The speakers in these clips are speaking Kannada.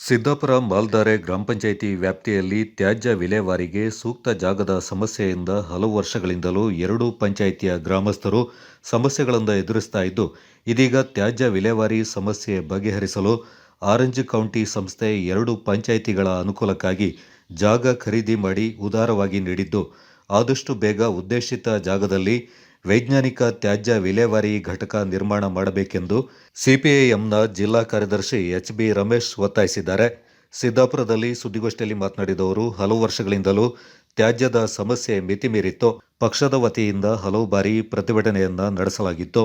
ಸಿದ್ದಾಪುರ ಮಾಲ್ದಾರೆ ಗ್ರಾಮ ಪಂಚಾಯಿತಿ ವ್ಯಾಪ್ತಿಯಲ್ಲಿ ತ್ಯಾಜ್ಯ ವಿಲೇವಾರಿಗೆ ಸೂಕ್ತ ಜಾಗದ ಸಮಸ್ಯೆಯಿಂದ ಹಲವು ವರ್ಷಗಳಿಂದಲೂ ಎರಡೂ ಪಂಚಾಯಿತಿಯ ಗ್ರಾಮಸ್ಥರು ಸಮಸ್ಯೆಗಳನ್ನು ಎದುರಿಸ್ತಾ ಇದ್ದು, ಇದೀಗ ತ್ಯಾಜ್ಯ ವಿಲೇವಾರಿ ಸಮಸ್ಯೆ ಬಗೆಹರಿಸಲು ಆರೆಂಜ್ ಕೌಂಟಿ ಸಂಸ್ಥೆ ಎರಡು ಪಂಚಾಯಿತಿಗಳ ಅನುಕೂಲಕ್ಕಾಗಿ ಜಾಗ ಖರೀದಿ ಮಾಡಿ ಉದಾರವಾಗಿ ನೀಡಿದ್ದು, ಆದಷ್ಟು ಬೇಗ ಉದ್ದೇಶಿತ ಜಾಗದಲ್ಲಿ ವೈಜ್ಞಾನಿಕ ತ್ಯಾಜ್ಯ ವಿಲೇವಾರಿ ಘಟಕ ನಿರ್ಮಾಣ ಮಾಡಬೇಕೆಂದು ಸಿಪಿಐಎಂನ ಜಿಲ್ಲಾ ಕಾರ್ಯದರ್ಶಿ ಎಚ್ ಬಿ ರಮೇಶ್ ಒತ್ತಾಯಿಸಿದ್ದಾರೆ. ಸಿದ್ದಾಪುರದಲ್ಲಿ ಸುದ್ದಿಗೋಷ್ಠಿಯಲ್ಲಿ ಮಾತನಾಡಿದ ಅವರು, ಹಲವು ವರ್ಷಗಳಿಂದಲೂ ತ್ಯಾಜ್ಯದ ಸಮಸ್ಯೆ ಮಿತಿಮೀರಿತ್ತು. ಪಕ್ಷದ ವತಿಯಿಂದ ಹಲವು ಬಾರಿ ಪ್ರತಿಭಟನೆಯನ್ನ ನಡೆಸಲಾಗಿತ್ತು.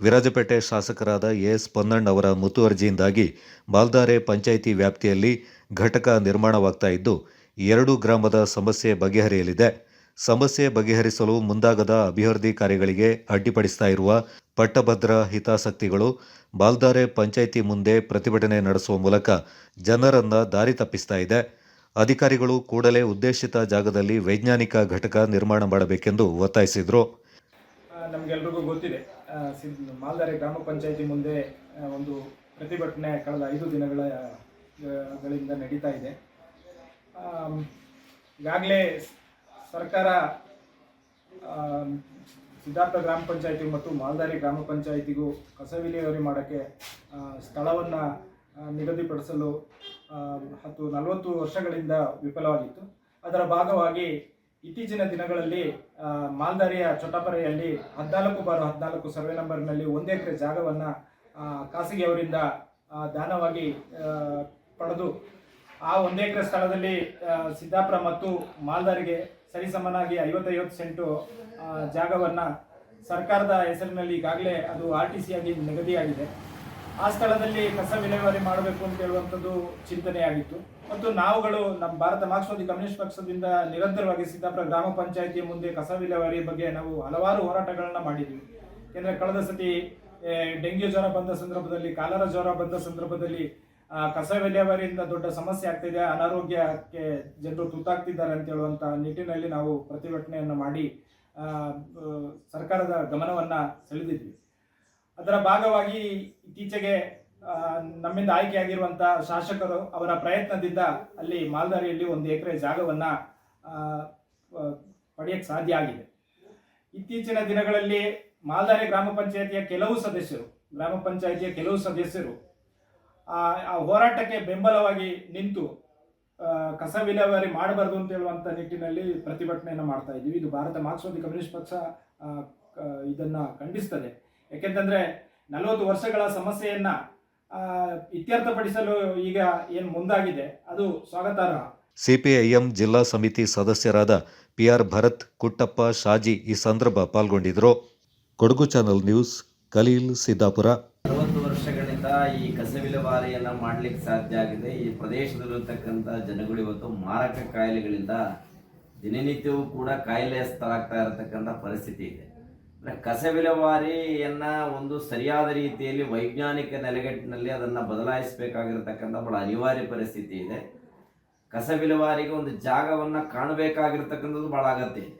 ವಿರಾಜಪೇಟೆ ಶಾಸಕರಾದ ಎಸ್ ಪೊನ್ನಣ್ಣ ಅವರ ಮುತುವರ್ಜಿಯಿಂದಾಗಿ ಮಾಲ್ದಾರೆ ಪಂಚಾಯಿತಿ ವ್ಯಾಪ್ತಿಯಲ್ಲಿ ಘಟಕ ನಿರ್ಮಾಣವಾಗ್ತಾ ಇದ್ದು, ಎರಡು ಗ್ರಾಮದ ಸಮಸ್ಯೆ ಬಗೆಹರಿಯಲಿದೆ. ಸಮಸ್ಯೆ ಬಗೆಹರಿಸಲು ಮುಂದಾಗದ ಅಭಿವೃದ್ಧಿ ಕಾರ್ಯಗಳಿಗೆ ಅಡ್ಡಿಪಡಿಸ್ತಾ ಇರುವ ಪಟ್ಟಭದ್ರ ಹಿತಾಸಕ್ತಿಗಳು ಬಾಲ್ದಾರೆ ಪಂಚಾಯಿತಿ ಮುಂದೆ ಪ್ರತಿಭಟನೆ ನಡೆಸುವ ಮೂಲಕ ಜನರನ್ನ ದಾರಿ ತಪ್ಪಿಸ್ತಾ ಇದೆ. ಅಧಿಕಾರಿಗಳು ಕೂಡಲೇ ಉದ್ದೇಶಿತ ಜಾಗದಲ್ಲಿ ವೈಜ್ಞಾನಿಕ ಘಟಕ ನಿರ್ಮಾಣ ಮಾಡಬೇಕೆಂದು ಒತ್ತಾಯಿಸಿದರು. ನಮಗೆಲ್ರಿಗೂ ಗೊತ್ತಿದೆ. ಮಾಲ್ದಾರೆ ಗ್ರಾಮ ಪಂಚಾಯಿತಿ ಮುಂದೆ ಒಂದು ಪ್ರತಿಭಟನೆ ಕಳೆದ ಐದು ದಿನಗಳ ಆ, ಗಳಿಂದ ನಡೀತಾ ಇದೆ. ಈಗಾಗಲೇ ಸರ್ಕಾರ ಸಿದ್ಧಾರ್ಥ ಗ್ರಾಮ ಪಂಚಾಯಿತಿ ಮತ್ತು ಮಾಲ್ದಾರಿ ಗ್ರಾಮ ಪಂಚಾಯಿತಿಗೂ ಕಸ ವಿಲೇವಾರಿ ಮಾಡೋಕ್ಕೆ ಸ್ಥಳವನ್ನು ನಿಗದಿಪಡಿಸಲು ಹತ್ತು ನಲವತ್ತು ವರ್ಷಗಳಿಂದ ವಿಫಲವಾಗಿತ್ತು. ಅದರ ಭಾಗವಾಗಿ ಇತ್ತೀಚಿನ ದಿನಗಳಲ್ಲಿ ಮಾಲ್ದಾರಿಯ ಚೊಟ್ಟಪರೆಯಲ್ಲಿ ಹದಿನಾಲ್ಕು ಬಾರು ಹದಿನಾಲ್ಕು ಸರ್ವೆ ನಂಬರ್ನಲ್ಲಿ ಒಂದು ಎಕರೆ ಜಾಗವನ್ನು ಖಾಸಗಿಯವರಿಂದ ದಾನವಾಗಿ ಪಡೆದು, ಆ ಒಂದು ಎಕರೆ ಸ್ಥಳದಲ್ಲಿ ಸಿದ್ದಾಪುರ ಮತ್ತು ಮಾಲ್ದಾರಿಗೆ ಸರಿಸಮನಾಗಿ ಐವತ್ತೈವತ್ತು ಸೆಂಟು ಜಾಗವನ್ನು ಸರ್ಕಾರದ ಹೆಸರಿನಲ್ಲಿ ಈಗಾಗಲೇ ಅದು ಆರ್ ಟಿ ಸಿ ಆಗಿ ನಿಗದಿಯಾಗಿದೆ. ಆ ಸ್ಥಳದಲ್ಲಿ ಕಸ ವಿಲೇವಾರಿ ಮಾಡಬೇಕು ಅಂತ ಹೇಳುವಂಥದ್ದು ಚಿಂತನೆಯಾಗಿತ್ತು. ಮತ್ತು ನಾವುಗಳು ನಮ್ಮ ಭಾರತ ಮಾರ್ಕ್ಸ್ವಾದಿ ಕಮ್ಯುನಿಸ್ಟ್ ಪಕ್ಷದಿಂದ ನಿರಂತರವಾಗಿ ಸಿದ್ದಾಪುರ ಗ್ರಾಮ ಪಂಚಾಯಿತಿಯ ಮುಂದೆ ಕಸ ವಿಲೇವಾರಿ ಬಗ್ಗೆ ನಾವು ಹಲವಾರು ಹೋರಾಟಗಳನ್ನು ಮಾಡಿದ್ವಿ. ಏಕೆಂದರೆ ಕಳೆದ ಸತಿ ಡೆಂಗ್ಯೂ ಜ್ವರ ಬಂದ ಸಂದರ್ಭದಲ್ಲಿ, ಕಾಲರ ಜ್ವರ ಬಂದ ಸಂದರ್ಭದಲ್ಲಿ ಕಸ ವಿಲೇವಾರಿಯಿಂದ ದೊಡ್ಡ ಸಮಸ್ಯೆ ಆಗ್ತಿದೆ, ಅನಾರೋಗ್ಯಕ್ಕೆ ಜನರು ತುತ್ತಾಗ್ತಿದ್ದಾರೆ ಅಂತ ಹೇಳುವಂತ ನಿಟ್ಟಿನಲ್ಲಿ ನಾವು ಪ್ರತಿಭಟನೆಯನ್ನು ಮಾಡಿ ಸರ್ಕಾರದ ಗಮನವನ್ನ ಸೆಳೆದಿದ್ವಿ. ಅದರ ಭಾಗವಾಗಿ ಇತ್ತೀಚೆಗೆ ನಮ್ಮಿಂದ ಆಯ್ಕೆಯಾಗಿರುವಂತಹ ಶಾಸಕರು ಅವರ ಪ್ರಯತ್ನದಿಂದ ಅಲ್ಲಿ ಮಾಲ್ದಾರಿಯಲ್ಲಿ ಒಂದು ಎಕರೆ ಜಾಗವನ್ನ ಪಡೆಯಕ್ಕೆ ಸಾಧ್ಯ ಆಗಿದೆ. ಇತ್ತೀಚಿನ ದಿನಗಳಲ್ಲಿ ಮಾಲ್ದಾರಿ ಗ್ರಾಮ ಪಂಚಾಯತಿಯ ಕೆಲವು ಸದಸ್ಯರು, ಗ್ರಾಮ ಪಂಚಾಯತಿಯ ಕೆಲವು ಸದಸ್ಯರು ಆ ಹೋರಾಟಕ್ಕೆ ಬೆಂಬಲವಾಗಿ ನಿಂತು ಕಸ ವಿಲೇವಾರಿ ಮಾಡಬಾರ್ದು ಅಂತ ಹೇಳುವಂತ ನಿಟ್ಟಿನಲ್ಲಿ ಪ್ರತಿಭಟನೆಯನ್ನು ಮಾಡ್ತಾ ಇದ್ದೀವಿ. ಇದು ಭಾರತ ಮಾರ್ಕ್ಸ್ವಾದಿ ಕಮ್ಯುನಿಸ್ಟ್ ಪಕ್ಷ ಇದನ್ನು ಖಂಡಿಸ್ತದೆ. ಯಾಕೆಂತಂದ್ರೆ ನಲವತ್ತು ವರ್ಷಗಳ ಸಮಸ್ಯೆಯನ್ನು ಇತ್ಯರ್ಥಪಡಿಸಲು ಈಗ ಏನು ಮುಂದಾಗಿದೆ, ಅದು ಸ್ವಾಗತಾರ್ಹ. ಸಿಪಿಐಎಂ ಜಿಲ್ಲಾ ಸಮಿತಿ ಸದಸ್ಯರಾದ ಪಿ ಆರ್ ಭರತ್, ಕುಟ್ಟಪ್ಪ, ಶಾಜಿ ಈ ಸಂದರ್ಭ ಪಾಲ್ಗೊಂಡಿದ್ದರು ಕೊಡಗು ಚಾನಲ್ ನ್ಯೂಸ್, ಕಲೀಲ್ ಸಿದ್ದಾಪುರ. ಈ ಕಸ ವಿಲೇವಾರಿಯನ್ನ ಮಾಡ್ಲಿಕ್ಕೆ ಸಾಧ್ಯ ಆಗಿದೆ. ಈ ಪ್ರದೇಶದಲ್ಲಿರ್ತಕ್ಕಂಥ ಜನಗಳು ಇವತ್ತು ಮಾರಕ ಕಾಯಿಲೆಗಳಿಂದ ದಿನನಿತ್ಯವೂ ಕೂಡ ಕಾಯಿಲೆಸ್ತರಾಗ್ತಾ ಇರತಕ್ಕಂಥ ಪರಿಸ್ಥಿತಿ ಇದೆ. ಅಂದ್ರೆ ಕಸ ವಿಲೇವಾರಿಯನ್ನ ಒಂದು ಸರಿಯಾದ ರೀತಿಯಲ್ಲಿ ವೈಜ್ಞಾನಿಕ ನೆಲೆಗಟ್ಟಿನಲ್ಲಿ ಅದನ್ನ ಬದಲಾಯಿಸಬೇಕಾಗಿರ್ತಕ್ಕಂಥ ಬಹಳ ಅನಿವಾರ್ಯ ಪರಿಸ್ಥಿತಿ ಇದೆ. ಕಸ ವಿಲೇವಾರಿಗೆ ಒಂದು ಜಾಗವನ್ನ ಕಾಣಬೇಕಾಗಿರ್ತಕ್ಕಂಥದ್ದು ಬಹಳ ಅಗತ್ಯ ಇದೆ.